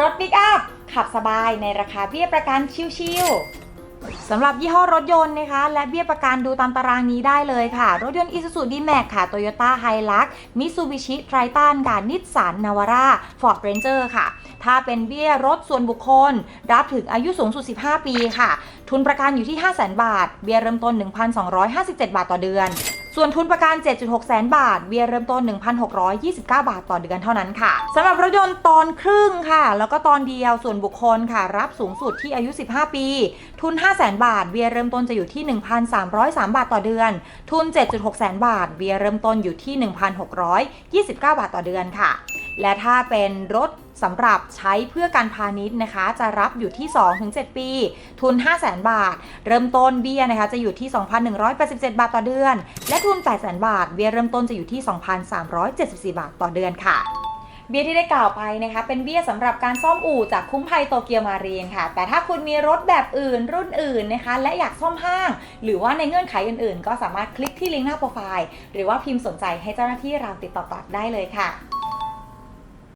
รถปิกอัพขับสบายในราคาเบี้ยประกันชิวๆสำหรับยี่ห้อรถยนต์นะคะ และเบี้ยประกันดูตามตารางนี้ได้เลยค่ะ รถยนต์ Isuzu D-Max ค่ะ Toyota Hilux Mitsubishi Triton ค่ะ Nissan Navara Ford Ranger ค่ะ ถ้าเป็นเบี้ยรถส่วนบุคคล รับถึงอายุสูงสุด 15 ปีค่ะ ทุนประกันอยู่ที่ 500,000 บาท เบี้ยเริ่มต้น 1,257 บาทต่อเดือน ส่วนทุนประกัน 7.6 แสนบาทเบี้ยเริ่มต้น 1,629 บาทต่อเดือนเท่านั้นค่ะสำหรับรถยนต์ตอนครึ่งค่ะ แล้วก็ตอนเดียวส่วนบุคคลค่ะ รับสูงสุดที่อายุ 15 ปี ทุน 5 0 0 0 0 0 บาทเบี้ยเริ่มต้นจะอยู่ที่ 1,303 บาทต่อเดือน ทุน 7.6 แสนบาทเบี้ยเริ่มต้นอยู่ที่ 1,629 บาทต่อเดือนค่ะ และถ้าเป็นรถสำหรับใช้เพื่อการพาณิชย์นะคะ จะรับอยู่ที่ 2-7 ปี ทุน 5 0 0 0 0 0 บาท เริ่มต้นเบี้ยนะคะจะอยู่ที่ 2,187 บาทต่อเดือน และทุน 8 0 0 0 0บาท เบี้ยเริ่มต้นจะอยู่ที่ 2,374 บาทต่อเดือนค่ะเบี้ยที่ได้กล่าวไปนะคะ เป็นเบี้ยสำหรับการซ่อมอู่จากคุ้มภัยโตเกียวมารีนค่ะ แต่ถ้าคุณมีรถแบบอื่นรุ่นอื่นนะคะ และอยากซ่อมห้าง หรือว่าในเงื่อนไขอื่นๆ ก็สามารถคลิกที่ลิงก์หน้าโปรไฟล์ หรือว่าพิมพ์สนใจให้เจ้าหน้าที่เราติดต่อกลับได้เลยค่ะ